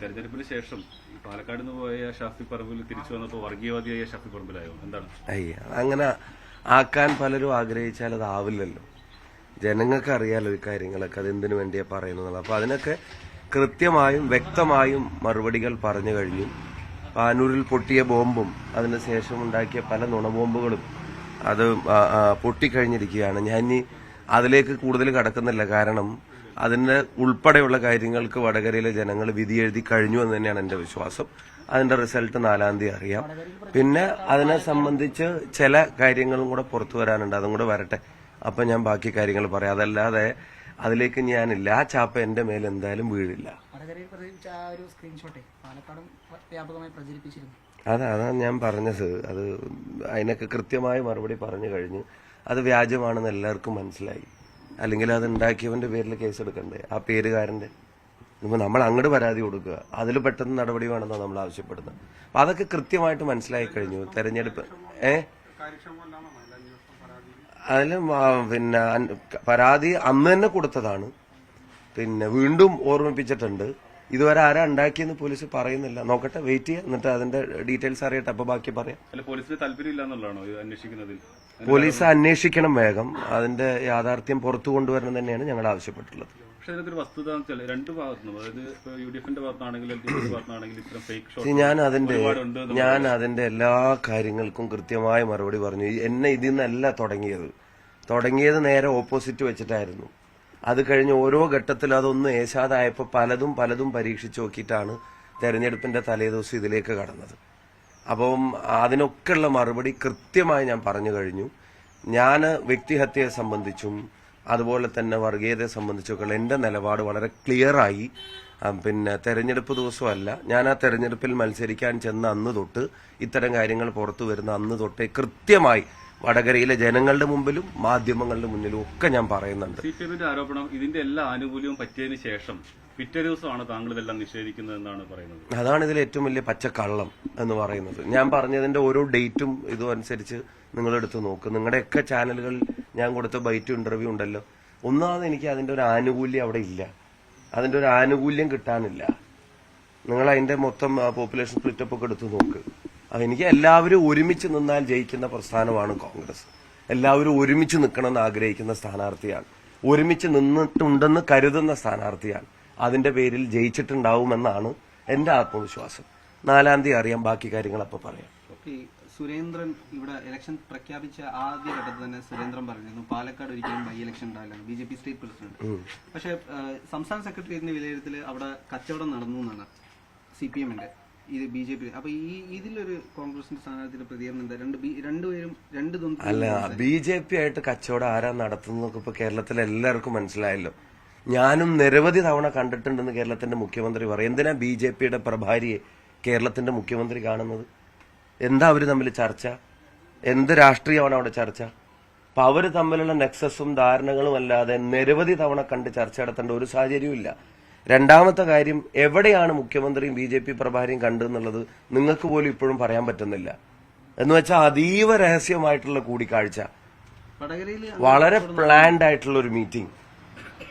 തെരഞ്ഞെടുപ്പിന് ശേഷം പാലക്കാട് നിന്ന് പോയ ഷാഫി പറമ്പിൽ തിരിച്ചു വന്നപ്പോൾ വർഗീയവാദിയായ ഷാഫി പറമ്പിലായോ? എന്താണ്? അയ്യ അങ്ങനെ ആക്കാൻ പലരും ആഗ്രഹിച്ചാൽ അത് ആവില്ലല്ലോ. ജനങ്ങൾക്ക് അറിയാലോ ഈ കാര്യങ്ങളൊക്കെ അത് എന്തിനു വേണ്ടിയാ പറയുന്നത് അപ്പൊ അതിനൊക്കെ കൃത്യമായും വ്യക്തമായും മറുപടികൾ പറഞ്ഞു കഴിഞ്ഞു. പാനൂരിൽ പൊട്ടിയ ബോംബും അതിനുശേഷം ഉണ്ടാക്കിയ പല നുണബോംബുകളും അത് പൊട്ടിക്കഴിഞ്ഞിരിക്കുകയാണ്. ഞാൻ അതിലേക്ക് കൂടുതൽ കടക്കുന്നില്ല. കാരണം അതിന്റെ ഉൾപ്പെടെയുള്ള കാര്യങ്ങൾക്ക് വടകരയിലെ ജനങ്ങൾ വിധി എഴുതി കഴിഞ്ഞു എന്ന് തന്നെയാണ് എന്റെ വിശ്വാസം. അതിന്റെ റിസൾട്ട് നാലാം തീയതി അറിയാം. പിന്നെ അതിനെ സംബന്ധിച്ച് ചില കാര്യങ്ങളും കൂടെ പുറത്തു വരാനുണ്ട്. അതും കൂടെ വരട്ടെ. അപ്പൊ ഞാൻ ബാക്കി കാര്യങ്ങൾ പറയാം. അതല്ലാതെ അതിലേക്ക് ഞാനില്ല. ആ ചാപ്പ എന്റെ മേൽ എന്തായാലും വീഴില്ല. അതാ അതാണ് ഞാൻ പറഞ്ഞത്. അത് അതിനൊക്കെ കൃത്യമായി മറുപടി പറഞ്ഞു കഴിഞ്ഞ്. അത് വ്യാജമാണെന്ന് എല്ലാവർക്കും മനസ്സിലായി. അല്ലെങ്കിൽ അത് ഉണ്ടാക്കിയവന്റെ പേരിൽ കേസെടുക്കണ്ടേ ആ പേരുകാരന്റെ. ഇപ്പൊ നമ്മൾ അങ്ങോട്ട് പരാതി കൊടുക്കുക. അതിൽ പെട്ടെന്ന് നടപടി വേണമെന്നാണ് നമ്മൾ ആവശ്യപ്പെടുന്നത്. അപ്പൊ അതൊക്കെ കൃത്യമായിട്ട് മനസ്സിലായി കഴിഞ്ഞു. തെരഞ്ഞെടുപ്പ്. ഏ? അതിൽ പിന്നെ പരാതി അന്ന് തന്നെ കൊടുത്തതാണ്. പിന്നെ വീണ്ടും ഓർമ്മിപ്പിച്ചിട്ടുണ്ട്. ഇതുവരെ ആരാ ഉണ്ടാക്കിയെന്ന് പോലീസ് പറയുന്നില്ല. നോക്കട്ടെ വെയിറ്റ് ചെയ്യാം എന്നിട്ട് അതിന്റെ ഡീറ്റെയിൽസ് അറിയട്ടെ. അപ്പൊ ബാക്കി പറയാം. അല്ല പോലീസിന് താല്പര്യമില്ല എന്നുള്ളതാണോ അന്വേഷിക്കുന്നതിൽ? പോലീസ് അന്വേഷിക്കണം വേഗം. അതിന്റെ യാഥാർത്ഥ്യം പുറത്തു കൊണ്ടുവരണം തന്നെയാണ് ഞങ്ങൾ ആവശ്യപ്പെട്ടിട്ടുള്ളത്. പക്ഷെ ഇതിനൊരു വസ്തുത രണ്ട് ഭാഗത്തുനിന്നും അതായത് ഇപ്പൊ യു ഡി എഫിന്റെ ഭാഗത്താണെങ്കിലും എൽ ഡി എഫിന്റെ ഭാഗത്താണെങ്കിലും ഇത്തരം ഫേക്ക് ഷോട്ട് ഞാൻ അതിന്റെ ഞാൻ അതിന്റെ എല്ലാ കാര്യങ്ങൾക്കും കൃത്യമായ മറുപടി പറഞ്ഞു. എന്നെ ഇതിൽ നിന്നല്ല തുടങ്ങിയത്. തുടങ്ങിയത് നേരെ ഓപ്പോസിറ്റ് വെച്ചിട്ടായിരുന്നു. അത് കഴിഞ്ഞ് ഓരോ ഘട്ടത്തിൽ അതൊന്ന് ഏശാതായപ്പോൾ പലതും പലതും പരീക്ഷിച്ചു നോക്കിയിട്ടാണ് തെരഞ്ഞെടുപ്പിന്റെ തലേദിവസം ഇതിലേക്ക് കടന്നത്. അപ്പം അതിനൊക്കെയുള്ള മറുപടി കൃത്യമായി ഞാൻ പറഞ്ഞു കഴിഞ്ഞു. ഞാൻ വ്യക്തിഹത്യയെ സംബന്ധിച്ചും അതുപോലെ തന്നെ വർഗീയതയെ സംബന്ധിച്ചൊക്കെയുള്ള എന്റെ നിലപാട് വളരെ ക്ലിയറായി പിന്നെ തെരഞ്ഞെടുപ്പ് ദിവസമല്ല. ഞാൻ ആ തെരഞ്ഞെടുപ്പിൽ മത്സരിക്കാൻ ചെന്ന അന്ന് തൊട്ട് ഇത്തരം കാര്യങ്ങൾ പുറത്തു വരുന്ന അന്ന് തൊട്ടേ കൃത്യമായി വടകരയിലെ ജനങ്ങളുടെ മുമ്പിലും മാധ്യമങ്ങളുടെ മുന്നിലും ഒക്കെ ഞാൻ പറയുന്നുണ്ട്. സി പി എമ്മിന്റെ ആരോപണം ഇതിന്റെ എല്ലാ ആനുകൂല്യവും പറ്റിയതിനു ശേഷം പിറ്റേ ദിവസമാണ് താങ്കൾ ഇതെല്ലാം നിഷേധിക്കുന്നത് എന്നാണ് പറയുന്നത്. അതാണ് ഇതിൽ ഏറ്റവും വലിയ പച്ചക്കള്ളം എന്ന് പറയുന്നത്. ഞാൻ പറഞ്ഞതിന്റെ ഓരോ ഡേറ്റും ഇതും അനുസരിച്ച് നിങ്ങൾ എടുത്ത് നോക്ക്. നിങ്ങളുടെയൊക്കെ ചാനലുകളിൽ ഞാൻ കൊടുത്ത ബൈറ്റ് ഇന്റർവ്യൂ ഉണ്ടല്ലോ. ഒന്നാമത് എനിക്ക് അതിന്റെ ഒരു ആനുകൂല്യം അവിടെ ഇല്ല. അതിന്റെ ഒരു ആനുകൂല്യം കിട്ടാനില്ല. നിങ്ങൾ അതിന്റെ മൊത്തം പോപ്പുലേഷൻ സ്പ്ലിറ്റപ്പ് ഒക്കെ എടുത്ത് നോക്ക്. എനിക്ക് എല്ലാവരും ഒരുമിച്ച് നിന്നാൽ ജയിക്കുന്ന പ്രസ്ഥാനമാണ് കോൺഗ്രസ്. എല്ലാവരും ഒരുമിച്ച് നിൽക്കണമെന്ന് ആഗ്രഹിക്കുന്ന സ്ഥാനാർത്ഥിയാണ്. ഒരുമിച്ച് നിന്നിട്ടുണ്ടെന്ന് കരുതുന്ന സ്ഥാനാർത്ഥിയാണ്. അതിന്റെ പേരിൽ ജയിച്ചിട്ടുണ്ടാവുമെന്നാണ് എന്റെ ആത്മവിശ്വാസം. നാലാം തീയതി അറിയാം. ബാക്കി കാര്യങ്ങൾ അപ്പൊ പറയാം സുരേന്ദ്രൻ ഇവിടെ ഇലക്ഷൻ പ്രഖ്യാപിച്ച ആദ്യ ഘട്ടത്തിൽ തന്നെ സുരേന്ദ്രൻ പറഞ്ഞിരുന്നു. പാലക്കാട് ഒരിക്കലും ബൈ ഇലക്ഷൻ ഉണ്ടാവില്ല B J P state president പക്ഷേ സംസ്ഥാന സെക്രട്ടേറിയറ്റിന്റെ വിലയിരുത്തൽ അവിടെ കച്ചവടം നടന്നു എന്നാണ് സി പി എമ്മിന്റെ ഇത് ബി ജെ പി അപ്പൊ ഈ ഇതിലൊരു കോൺഗ്രസിന്റെ സ്ഥാനാർത്ഥിയുടെ പ്രതികരണം എന്താ? രണ്ട് രണ്ടുപേരും രണ്ട് അല്ല ബി ജെ പി ആയിട്ട് കച്ചവടം ആരാ നടത്തുന്നതൊക്കെ ഇപ്പൊ കേരളത്തിൽ എല്ലാവർക്കും മനസ്സിലായല്ലോ. ഞാനും നിരവധി തവണ കണ്ടിട്ടുണ്ടെന്ന് കേരളത്തിന്റെ മുഖ്യമന്ത്രി പറയും. എന്തിനാ ബി ജെ പിയുടെ പ്രഭാരിയെ കേരളത്തിന്റെ മുഖ്യമന്ത്രി കാണുന്നത്? എന്താ അവർ തമ്മിൽ ചർച്ച? എന്ത് രാഷ്ട്രീയമാണ് അവിടെ ചർച്ച? അപ്പൊ അവർ തമ്മിലുള്ള നെക്സസും ധാരണകളും അല്ലാതെ നിരവധി തവണ കണ്ട് ചർച്ച നടത്തേണ്ട ഒരു സാഹചര്യവും ഇല്ല. രണ്ടാമത്തെ കാര്യം എവിടെയാണ് മുഖ്യമന്ത്രിയും ബി ജെ പി പ്രഭാരിയും കണ്ടെന്നുള്ളത് നിങ്ങൾക്ക് പോലും ഇപ്പോഴും പറയാൻ പറ്റുന്നില്ല. എന്ന് വെച്ചാൽ അതീവ രഹസ്യമായിട്ടുള്ള കൂടിക്കാഴ്ച. വളരെ പ്ലാൻഡ് ആയിട്ടുള്ള ഒരു മീറ്റിംഗ്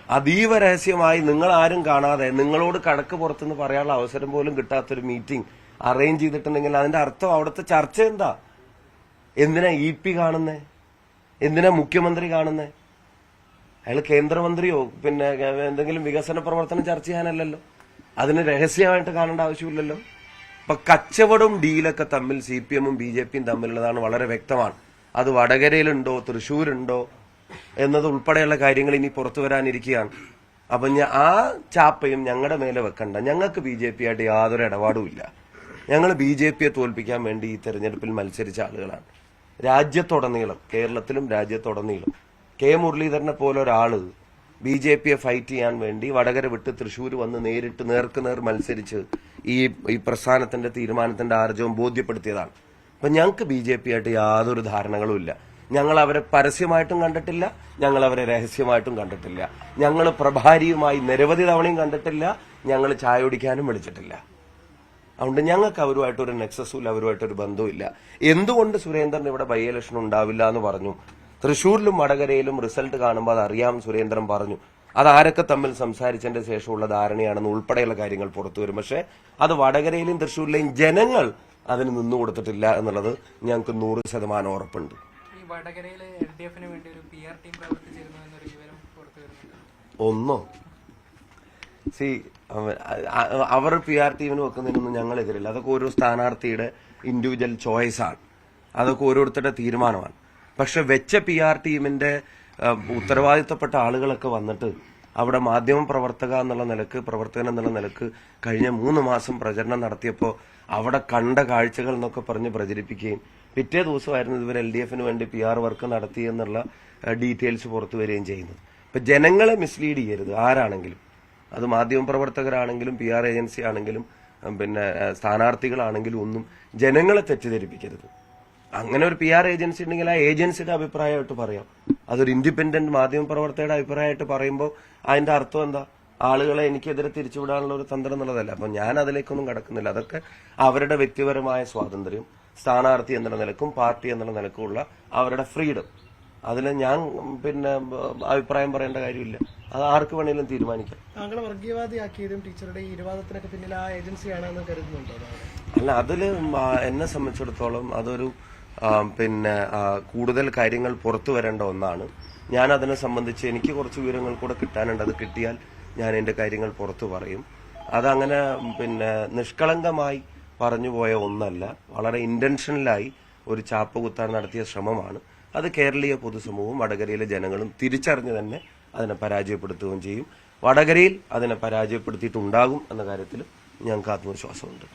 അതീവ രഹസ്യമായി നിങ്ങൾ ആരും കാണാതെ നിങ്ങളോട് കടക്ക് പുറത്തുനിന്ന് പറയാനുള്ള അവസരം പോലും കിട്ടാത്തൊരു മീറ്റിംഗ് അറേഞ്ച് ചെയ്തിട്ടുണ്ടെങ്കിൽ അതിന്റെ അർത്ഥം അവിടുത്തെ ചർച്ച എന്താ? എന്തിനാ ഇ പി കാണുന്നേ? എന്തിനാ മുഖ്യമന്ത്രി കാണുന്നേ? അയാൾ കേന്ദ്രമന്ത്രിയോ പിന്നെ എന്തെങ്കിലും വികസന പ്രവർത്തനം ചർച്ച ചെയ്യാനല്ലല്ലോ. അതിന് രഹസ്യമായിട്ട് കാണേണ്ട ആവശ്യമില്ലല്ലോ. ഇപ്പൊ കച്ചവടവും ഡീലൊക്കെ തമ്മിൽ സി പി എമ്മും ബി ജെ പിയും തമ്മിലുള്ളതാണ് വളരെ വ്യക്തമാണ്. അത് വടകരയിലുണ്ടോ തൃശ്ശൂരുണ്ടോ എന്നത് ഉൾപ്പെടെയുള്ള കാര്യങ്ങൾ ഇനി പുറത്തു വരാനിരിക്കുകയാണ്. അപ്പൊ ആ ചാപ്പയും ഞങ്ങളുടെ മേലെ വെക്കണ്ട. ഞങ്ങൾക്ക് ബി ജെ പി ആയിട്ട് യാതൊരു ഇടപാടും ഇല്ല ഞങ്ങൾ ബി ജെ പിയെ തോൽപ്പിക്കാൻ വേണ്ടി ഈ തെരഞ്ഞെടുപ്പിൽ മത്സരിച്ച ആളുകളാണ്. രാജ്യത്തുടനീളം കേരളത്തിലും രാജ്യത്തുടനീളം കെ മുരളീധരനെ പോലെ ഒരാൾ ബി ജെ പിയെ ഫൈറ്റ് ചെയ്യാൻ വേണ്ടി വടകര വിട്ട് തൃശ്ശൂർ വന്ന് നേരിട്ട് നേർക്ക് നേർ മത്സരിച്ച് ഈ ഈ പ്രസ്ഥാനത്തിന്റെ തീരുമാനത്തിന്റെ ആർജവും ബോധ്യപ്പെടുത്തിയതാണ്. അപ്പൊ ഞങ്ങൾക്ക് ബി ജെ പി ആയിട്ട് യാതൊരു ധാരണകളും ഇല്ല. ഞങ്ങൾ അവരെ പരസ്യമായിട്ടും കണ്ടിട്ടില്ല ഞങ്ങൾ അവരെ രഹസ്യമായിട്ടും കണ്ടിട്ടില്ല. ഞങ്ങൾ പ്രഭാരിയുമായി നിരവധി തവണയും കണ്ടിട്ടില്ല ഞങ്ങൾ ചായ കുടിക്കാനും വിളിച്ചിട്ടില്ല. അതുകൊണ്ട് ഞങ്ങൾക്ക് അവരുമായിട്ടൊരു നെക്സസും ഇല്ല അവരുമായിട്ട് ഒരു ബന്ധവും ഇല്ല. എന്തുകൊണ്ട് സുരേന്ദ്രൻ ഇവിടെ ബൈ ഇലക്ഷൻ ഉണ്ടാവില്ല എന്ന് പറഞ്ഞു? തൃശൂരിലും വടകരയിലും റിസൾട്ട് കാണുമ്പോൾ അത് അറിയാം സുരേന്ദ്രൻ പറഞ്ഞു. അതാരൊക്കെ തമ്മിൽ സംസാരിച്ചതിന്റെ ശേഷമുള്ള ധാരണയാണെന്ന് ഉൾപ്പെടെയുള്ള കാര്യങ്ങൾ പുറത്തു വരും. പക്ഷെ അത് വടകരയിലും തൃശ്ശൂരിലെയും ജനങ്ങൾ അതിന് നിന്നു കൊടുത്തിട്ടില്ല എന്നുള്ളത് ഞങ്ങൾക്ക് നൂറ് ശതമാനം ഉറപ്പുണ്ട്. ഒന്നോ? സി അവർ പി ആർ ടീമിന് വെക്കുന്നതിനൊന്നും ഞങ്ങൾ എതിരില്ല അതൊക്കെ ഓരോ സ്ഥാനാർത്ഥിയുടെ ഇൻഡിവിജ്വൽ ചോയ്സ് ആണ്. അതൊക്കെ ഓരോരുത്തരുടെ തീരുമാനമാണ്. പക്ഷെ വെച്ച പി ആർ ടീമിന്റെ ഉത്തരവാദിത്തപ്പെട്ട ആളുകളൊക്കെ വന്നിട്ട് അവിടെ മാധ്യമ പ്രവർത്തക എന്നുള്ള നിലയ്ക്ക് പ്രവർത്തകൻ എന്നുള്ള നിലയ്ക്ക് കഴിഞ്ഞ മൂന്ന് മാസം പ്രചരണം നടത്തിയപ്പോൾ അവിടെ കണ്ട കാഴ്ചകൾ എന്നൊക്കെ പറഞ്ഞ് പ്രചരിപ്പിക്കുകയും പിറ്റേ ദിവസമായിരുന്നു ഇവർ എൽ ഡി എഫിന് വേണ്ടി പി ആർ വർക്ക് നടത്തി എന്നുള്ള ഡീറ്റെയിൽസ് പുറത്തു വരികയും ചെയ്യുന്നത്. ഇപ്പൊ ജനങ്ങളെ മിസ്ലീഡ് ചെയ്യരുത് ആരാണെങ്കിലും. അത് മാധ്യമ പ്രവർത്തകരാണെങ്കിലും പി ആർ ഏജൻസി ആണെങ്കിലും പിന്നെ സ്ഥാനാർത്ഥികളാണെങ്കിലും ഒന്നും ജനങ്ങളെ തെറ്റിദ്ധരിപ്പിക്കരുത്. അങ്ങനെ ഒരു പി ആർ ഏജൻസി ഉണ്ടെങ്കിൽ ആ ഏജൻസിയുടെ അഭിപ്രായമായിട്ട് പറയാം. അതൊരു ഇൻഡിപെൻഡന്റ് മാധ്യമ പ്രവർത്തകരുടെ അഭിപ്രായമായിട്ട് പറയുമ്പോൾ അതിന്റെ അർത്ഥം എന്താ? ആളുകളെ എനിക്കെതിരെ തിരിച്ചുവിടാനുള്ള ഒരു തന്ത്രം എന്നുള്ളതല്ല. അപ്പൊ ഞാൻ അതിലേക്കൊന്നും കടക്കുന്നില്ല. അതൊക്കെ അവരുടെ വ്യക്തിപരമായ സ്വാതന്ത്ര്യം സ്ഥാനാർത്ഥി എന്നുള്ള നിലക്കും പാർട്ടി എന്നുള്ള നിലക്കുമുള്ള അവരുടെ ഫ്രീഡം അതിൽ ഞാൻ പിന്നെ അഭിപ്രായം പറയേണ്ട കാര്യമില്ല. അത് ആർക്ക് വേണേലും തീരുമാനിക്കാം. താങ്കളെ വർഗീയവാദിയാക്കിയതും ടീച്ചറുടെ ഈ ഇരുവാദത്തിനൊക്കെ പിന്നിൽ ആ ഏജൻസിയാണെന്ന് കരുതുന്നുണ്ടോ? അല്ല അതിൽ എന്നെ സംബന്ധിച്ചിടത്തോളം അതൊരു പിന്നെ കൂടുതൽ കാര്യങ്ങൾ പുറത്തു വരേണ്ട ഒന്നാണ്. ഞാൻ അതിനെ സംബന്ധിച്ച് എനിക്ക് കുറച്ച് വിവരങ്ങൾ കൂടെ കിട്ടാനുണ്ട്. അത് കിട്ടിയാൽ ഞാൻ എന്റെ കാര്യങ്ങൾ പുറത്തു പറയും. അതങ്ങനെ പിന്നെ നിഷ്കളങ്കമായി പറഞ്ഞു പോയ ഒന്നല്ല. വളരെ ഇന്റൻഷനലായി ഒരു ചാപ്പ് കുത്താൻ നടത്തിയ ശ്രമമാണ്. അത് കേരളീയ പൊതുസമൂഹവും വടകരയിലെ ജനങ്ങളും തിരിച്ചറിഞ്ഞ് തന്നെ അതിനെ പരാജയപ്പെടുത്തുകയും ചെയ്യും. വടകരയിൽ അതിനെ പരാജയപ്പെടുത്തിയിട്ടുണ്ടാകും എന്ന കാര്യത്തിൽ ഞങ്ങൾക്ക് ആത്മവിശ്വാസമുണ്ട്.